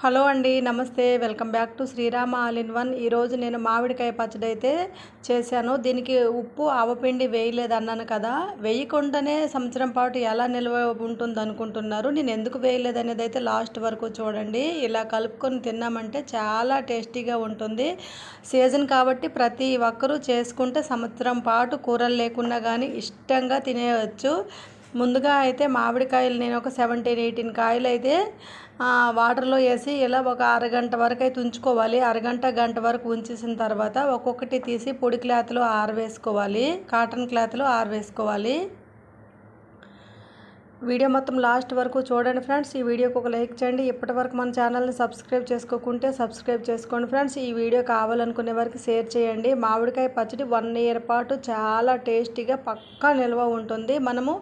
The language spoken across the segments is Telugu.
హలో అండి నమస్తే. Welcome back to Srirama all in one. ఈరోజు నేను మామిడికాయ పచ్చడి అయితే చేశాను. దీనికి ఉప్పు ఆవపిండి వేయలేదు అన్నాను కదా. వేయకుండానే సంవత్సరం పాటు ఎలా నిల్వ ఉంటుంది అనుకుంటున్నారు నేను ఎందుకు వేయలేదు అనేది అయితే లాస్ట్ వరకు చూడండి. ఇలా కలుపుకొని తిన్నామంటే చాలా టేస్టీగా ఉంటుంది. సీజన్ కాబట్టి ప్రతి ఒక్కరూ చేసుకుంటే సంవత్సరం పాటు కూరలు లేకున్నా కానీ ఇష్టంగా తినేయచ్చు. ముందుగా అయితే మామిడికాయలు నేను ఒక సెవెంటీన్ ఎయిటీన్ కాయలు అయితే వాటర్లో వేసి ఇలా ఒక అరగంట వరకు అయితే ఉంచుకోవాలి అరగంట గంట వరకు ఉంచేసిన తర్వాత ఒక్కొక్కటి తీసి పొడి క్లాత్లో ఆరవేసుకోవాలి. కాటన్ క్లాత్లో ఆరవేసుకోవాలి. వీడియో మొత్తం లాస్ట్ వరకు చూడండి ఫ్రెండ్స్. ఈ వీడియోకి ఒక లైక్ చేయండి. ఇప్పటి వరకు మన ఛానల్ని సబ్స్క్రైబ్ చేసుకోకుంటే సబ్స్క్రైబ్ చేసుకోండి ఫ్రెండ్స్. ఈ వీడియో కావాలనుకునే వరకు షేర్ చేయండి. మామిడికాయ పచ్చడి వన్ ఇయర్ పాటు చాలా టేస్టీగా పక్కా నిల్వ ఉంటుంది. మనము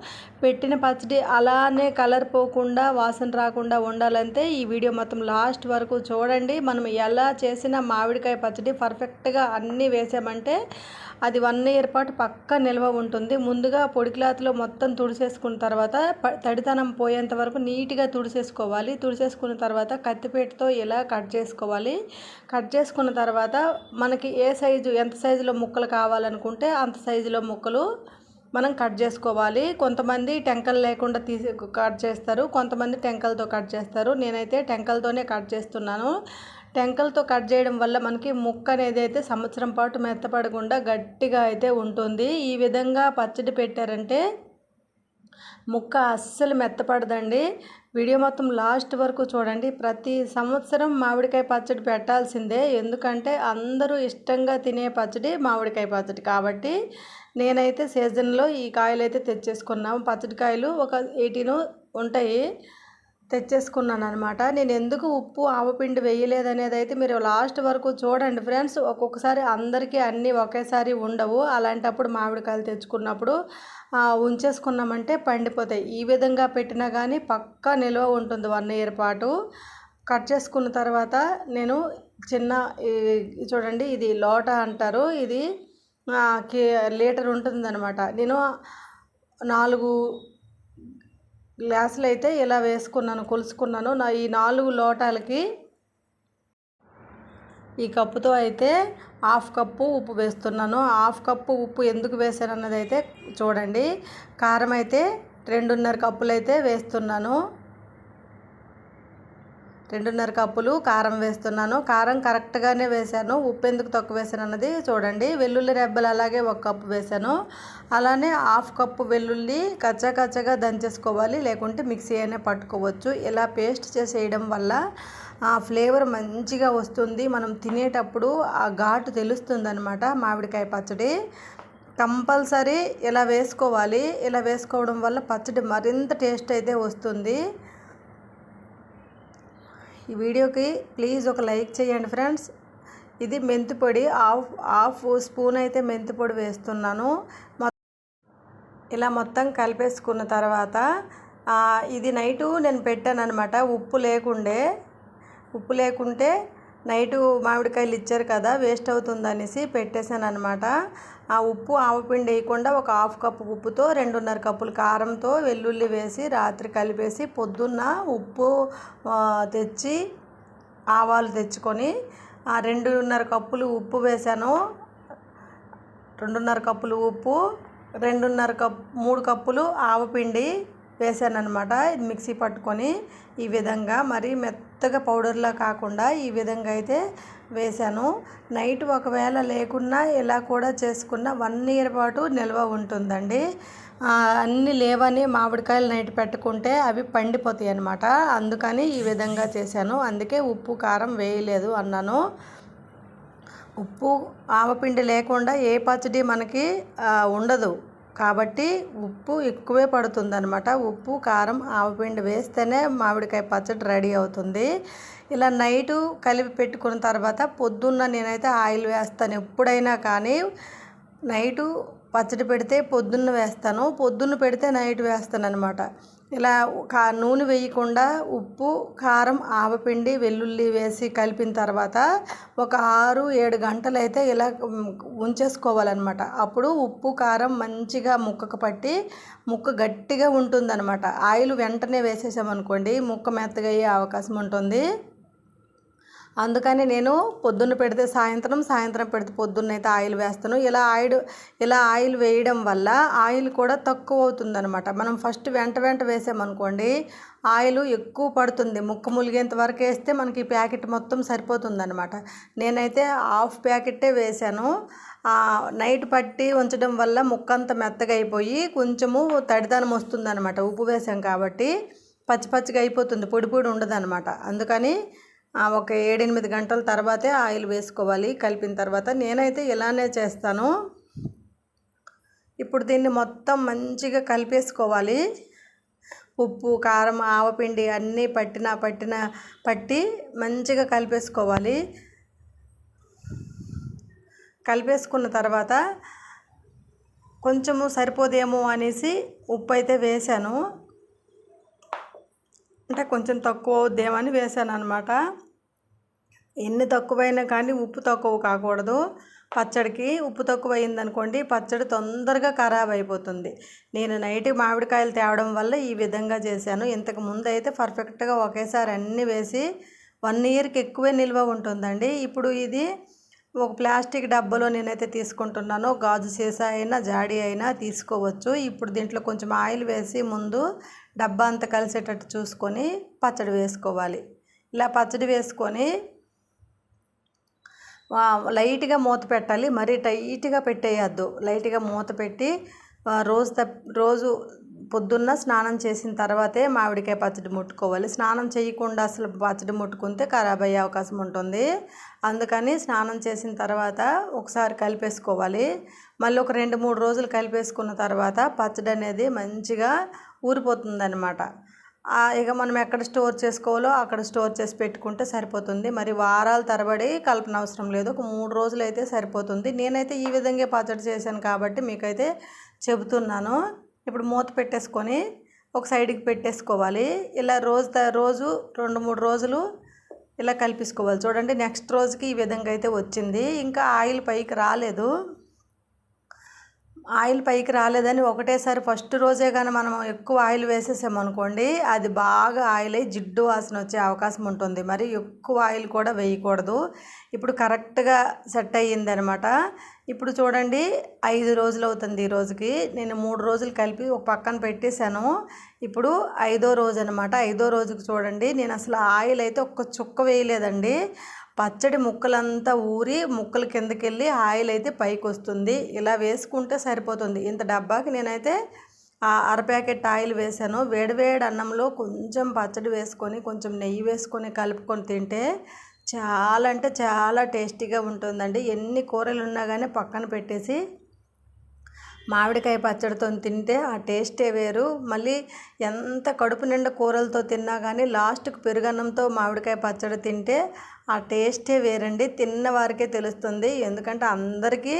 పెట్టిన పచ్చడి అలానే కలర్ పోకుండా వాసన రాకుండా ఉండాలంటే ఈ వీడియో మొత్తం లాస్ట్ వరకు చూడండి. మనం ఎలా చేసిన మామిడికాయ పచ్చడి పర్ఫెక్ట్గా అన్నీ వేసామంటే అది వన్ ఇయర్ పాటు పక్కా నిల్వ ఉంటుంది. ముందుగా పొడి క్లాత్లో మొత్తం తుడిసేసుకున్న తర్వాత తడితనం పోయేంత వరకు నీట్గా తుడిసేసుకోవాలి. తుడిసేసుకున్న తర్వాత కత్తిపేటతో ఇలా కట్ చేసుకోవాలి? కట్ చేసుకున్న తర్వాత మనకి ఏ సైజు ఎంత సైజులో ముక్కలు కావాలనుకుంటే అంత సైజులో ముక్కలు మనం కట్ చేసుకోవాలి. కొంతమంది టెంకలు లేకుండా తీసి కట్ చేస్తారు కొంతమంది టెంకలతో కట్ చేస్తారు. నేనైతే టెంకలతోనే కట్ చేస్తున్నాను. టెంకలతో కట్ చేయడం వల్ల మనకి ముక్క అనేది అయితే సంవత్సరం పాటు మెత్తపడకుండా గట్టిగా అయితే ఉంటుంది. ఈ విధంగా పచ్చడి పెట్టారంటే ముక్క అస్సలు మెత్తపడదండి. వీడియో మొత్తం లాస్ట్ వరకు చూడండి. ప్రతి సంవత్సరం మామిడికాయ పచ్చడి పెట్టాల్సిందే. ఎందుకంటే అందరూ ఇష్టంగా తినే పచ్చడి మామిడికాయ పచ్చడి. కాబట్టి నేనైతే సీజన్లో ఈ కాయలు అయితే తెచ్చేసుకున్నాము పచ్చడికాయలు ఒక ఎయిటీన్ ఉంటాయి. తెచ్చేసుకున్నాను అనమాట నేను ఎందుకు ఉప్పు ఆవపిండి వేయలేదనేది అయితే మీరు లాస్ట్ వరకు చూడండి ఫ్రెండ్స్. ఒక్కొక్కసారి అందరికీ అన్నీ ఒకేసారి ఉండవు. అలాంటప్పుడు మామిడికాయలు తెచ్చుకున్నప్పుడు ఉంచేసుకున్నామంటే పండిపోతాయి. ఈ విధంగా పెట్టినా కానీ పక్కా నిల్వ ఉంటుంది వన్ ఇయర్ పాటు. కట్ చేసుకున్న తర్వాత నేను చిన్న చూడండి ఇది లోట అంటారు. ఇది లీటర్ ఉంటుందన్నమాట. నేను నాలుగు గ్లాసులు అయితే ఇలా వేసుకున్నాను కొలుసుకున్నాను. నా ఈ నాలుగు లోటాలకి ఈ కప్పుతో అయితే హాఫ్ కప్పు ఉప్పు వేస్తున్నాను. హాఫ్ కప్పు ఉప్పు ఎందుకు వేసాను అన్నది అయితే చూడండి. కారం అయితే రెండున్నర కప్పులు అయితే వేస్తున్నాను. రెండున్నర కప్పులు కారం వేస్తున్నాను. కారం కరెక్ట్గానే వేశాను. ఉప్పు ఎందుకు తక్కువ వేసాను అన్నది చూడండి. వెల్లుల్లి రెబ్బలు అలాగే ఒక కప్పు వేశాను. అలానే హాఫ్ కప్పు వెల్లుల్లి కచ్చా కచ్చగా దంచేసుకోవాలి. లేకుంటే మిక్సీ అయినా పట్టుకోవచ్చు. ఇలా పేస్ట్ చేసేయడం వల్ల ఆ ఫ్లేవర్ మంచిగా వస్తుంది. మనం తినేటప్పుడు ఆ ఘాటు తెలుస్తుంది అనమాట మామిడికాయ పచ్చడి. కంపల్సరీ ఇలా వేసుకోవాలి. ఇలా వేసుకోవడం వల్ల పచ్చడి మరింత టేస్ట్ అయితే వస్తుంది. ఈ వీడియోకి ప్లీజ్ ఒక లైక్ చేయండి ఫ్రెండ్స్. ఇది మెంతిపొడి హాఫ్ హాఫ్ స్పూన్ అయితే మెంతిపొడి వేస్తున్నాను. ఇలా మొత్తం కలిపేసుకున్న తర్వాత ఇది నైటు నేను పెట్టాను అనమాట ఉప్పు లేకుండే ఉప్పు లేకుంటే నైటు మామిడికాయలు ఇచ్చారు కదా వేస్ట్ అవుతుందనేసి పెట్టేశాను అనమాట ఆ ఉప్పు ఆవపిండి వేయకుండా ఒక హాఫ్ కప్పు ఉప్పుతో రెండున్నర కప్పులు కారంతో వెల్లుల్లి వేసి రాత్రి కలిపేసి పొద్దున్న ఉప్పు తెచ్చి ఆవాలు తెచ్చుకొని ఆ రెండున్నర కప్పులు ఉప్పు వేసాను రెండున్నర కప్పులు ఉప్పు రెండున్నర కప్ మూడు కప్పులు ఆవపిండి వేసాను మిక్సీ పట్టుకొని ఈ విధంగా మరి మెత్తగా పౌడర్లా కాకుండా ఈ విధంగా అయితే వేసాను. నైట్ ఒకవేళ లేకున్నా ఇలా కూడా చేసుకున్న వన్ ఇయర్ పాటు నిల్వ ఉంటుందండి. అన్నీ లేవని మామిడికాయలు నైట్ పెట్టుకుంటే అవి పండిపోతాయి అనమాట అందుకని ఈ విధంగా చేశాను. అందుకే ఉప్పు కారం వేయలేదు అన్నాను. ఉప్పు ఆవపిండి లేకుండా ఏ పచ్చడి మనకి ఉండదు. కాబట్టి ఉప్పు ఎక్కువే పడుతుందనమాట ఉప్పు కారం ఆవపిండి వేస్తేనే మామిడికాయ పచ్చడి రెడీ అవుతుంది. ఇలా నైటు కలిపి పెట్టుకున్న తర్వాత పొద్దున్న నేనైతే ఆయిల్ వేస్తాను ఎప్పుడైనా కానీ. నైటు పచ్చడి పెడితే పొద్దున్న వేస్తాను. పొద్దున్న పెడితే నైట్ వేస్తాను అనమాట ఇలా కా నూనె వేయకుండా ఉప్పు కారం ఆవపిండి వెల్లుల్లి వేసి కలిపిన తర్వాత ఒక ఆరు ఏడు గంటలు అయితే ఇలా ఉంచేసుకోవాలన్నమాట. అప్పుడు ఉప్పు కారం మంచిగా ముక్కకు పట్టి ముక్క గట్టిగా ఉంటుందన్నమాట. ఆయిల్ వెంటనే వేసేసామనుకోండి ముక్క మెత్తగా అయ్యే అవకాశం ఉంటుంది. అందుకని నేను పొద్దున్న పెడితే సాయంత్రం సాయంత్రం పెడితే పొద్దున్న అయితే ఆయిల్ వేస్తాను. ఇలా ఆయిల్ ఇలా ఆయిల్ వేయడం వల్ల ఆయిల్ కూడా తక్కువ అవుతుందన్నమాట. మనం ఫస్ట్ వెంట వెంట వేసామనుకోండి ఆయిల్ ఎక్కువ పడుతుంది. ముక్క ములిగేంత వరకు వేస్తే మనకి ఈ ప్యాకెట్ మొత్తం సరిపోతుందన్నమాట. నేనైతే హాఫ్ ప్యాకెట్టే వేశాను నైట్ పట్టి ఉంచడం వల్ల ముక్క అంత మెత్తగా అయిపోయి కొంచెము తడిదనం వస్తుందన్నమాట. ఉప్పు వేసాం కాబట్టి పచ్చి పచ్చిగా అయిపోతుంది. పొడి పొడి ఉండదన్నమాట. అందుకని ఒక ఏడెనిమిది గంటల తర్వాతే ఆయిల్ వేసుకోవాలి. కలిపిన తర్వాత నేనైతే ఇలానే చేస్తాను. ఇప్పుడు దీన్ని మొత్తం మంచిగా కలిపేసుకోవాలి. ఉప్పు కారం ఆవపిండి అన్నీ పట్టిన పట్టిన పట్టి మంచిగా కలిపేసుకోవాలి. కలిపేసుకున్న తర్వాత కొంచెము సరిపోదేమో అనేసి ఉప్పు అయితే వేశాను. అంటే కొంచెం తక్కువ అవుద్దేమో అని వేశాను అనమాట ఎన్ని తక్కువైనా కానీ ఉప్పు తక్కువ కాకూడదు. పచ్చడికి ఉప్పు తక్కువ అయిందనుకోండి పచ్చడి తొందరగా ఖరాబ్ అయిపోతుంది. నేను నైట్ మామిడికాయలు తేవడం వల్ల ఈ విధంగా చేశాను. ఇంతకు ముందు అయితే పర్ఫెక్ట్గా ఒకేసారి అన్నీ వేసి వన్ ఇయర్కి ఎక్కువే నిల్వ ఉంటుందండి. ఇప్పుడు ఇది ఒక ప్లాస్టిక్ డబ్బాలో నేనైతే తీసుకుంటున్నాను. గాజు సీసా అయినా జాడీ అయినా తీసుకోవచ్చు. ఇప్పుడు దీంట్లో కొంచెం ఆయిల్ వేసి ముందు డబ్బా అంతా కలిసేటట్టు చూసుకొని పచ్చడి వేసుకోవాలి. ఇలా పచ్చడి వేసుకొని లైట్గా మూత పెట్టాలి. మరీ టైట్గా పెట్టేయద్దు. లైట్గా మూత పెట్టి రోజు తప్ రోజు పొద్దున్న స్నానం చేసిన తర్వాతే మామిడికాయ పచ్చడి ముట్టుకోవాలి. స్నానం చేయకుండా అసలు పచ్చడి ముట్టుకుంటే ఖరాబ్ అయ్యే అవకాశం ఉంటుంది. అందుకని స్నానం చేసిన తర్వాత ఒకసారి కలిపేసుకోవాలి. మళ్ళీ ఒక రెండు మూడు రోజులు కలిపేసుకున్న తర్వాత పచ్చడి అనేది మంచిగా ఊరిపోతుందన్నమాట. ఇక మనం ఎక్కడ స్టోర్ చేసుకోవాలో అక్కడ స్టోర్ చేసి పెట్టుకుంటే సరిపోతుంది. మరి వారాల తరబడి కలపన అవసరం లేదు. ఒక మూడు రోజులు అయితే సరిపోతుంది. నేనైతే ఈ విధంగా పచ్చడి చేశాను కాబట్టి మీకైతే చెబుతున్నాను. ఇప్పుడు మూత పెట్టేసుకొని ఒక సైడ్కి పెట్టేసుకోవాలి. ఇలా రోజు రోజు రెండు మూడు రోజులు ఇలా కలిపేసుకోవాలి. చూడండి నెక్స్ట్ రోజుకి ఈ విధంగా అయితే వచ్చింది. ఇంకా ఆయిల్ పైకి రాలేదు. ఆయిల్ పైకి రాలేదని ఒకటేసారి ఫస్ట్ రోజే కానీ మనం ఎక్కువ ఆయిల్ వేసేసామనుకోండి అది బాగా ఆయిల్ అయ్యి జిడ్డు వాసన వచ్చే అవకాశం ఉంటుంది. మరి ఎక్కువ ఆయిల్ కూడా వేయకూడదు. ఇప్పుడు కరెక్ట్గా సెట్ అయ్యింది అనమాట ఇప్పుడు చూడండి ఐదు రోజులు అవుతుంది ఈ రోజుకి. నేను మూడు రోజులు కలిపి ఒక పక్కన పెట్టేశాను. ఇప్పుడు ఐదో రోజు అనమాట. ఐదో రోజుకి చూడండి నేను అసలు ఆయిల్ అయితే ఒక్క చుక్క వేయలేదండి. పచ్చడి ముక్కలంతా ఊరి ముక్కలు కిందకి వెళ్ళి ఆయిల్ అయితే పైకి వస్తుంది ఇలా వేసుకుంటే సరిపోతుంది. ఇంత డబ్బాకి నేనైతే అర ప్యాకెట్ ఆయిల్ వేసాను వేడివేడి అన్నంలో కొంచెం పచ్చడి వేసుకొని కొంచెం నెయ్యి వేసుకొని కలుపుకొని తింటే చాలా అంటే చాలా టేస్టీగా ఉంటుందండి. ఎన్ని కూరలు ఉన్నా కానీ పక్కన పెట్టేసి మామిడికాయ పచ్చడితో తింటే ఆ టేస్టే వేరు. మళ్ళీ ఎంత కడుపు నిండా కూరలతో తిన్నా కానీ లాస్ట్కి పెరుగన్నంతో మామిడికాయ పచ్చడి తింటే ఆ టేస్టే వేరండి. తిన్న వారికే తెలుస్తుంది. ఎందుకంటే అందరికీ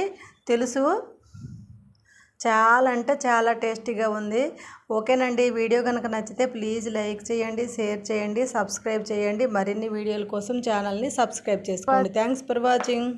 తెలుసు. చాలా అంటే చాలా టేస్టీగా ఉంది. ఓకేనండి. వీడియో కనుక నచ్చితే ప్లీజ్ లైక్ చేయండి షేర్ చేయండి సబ్స్క్రైబ్ చేయండి. మరిన్ని వీడియోల కోసం ఛానల్ని సబ్స్క్రైబ్ చేసుకోండి. Thanks for watching.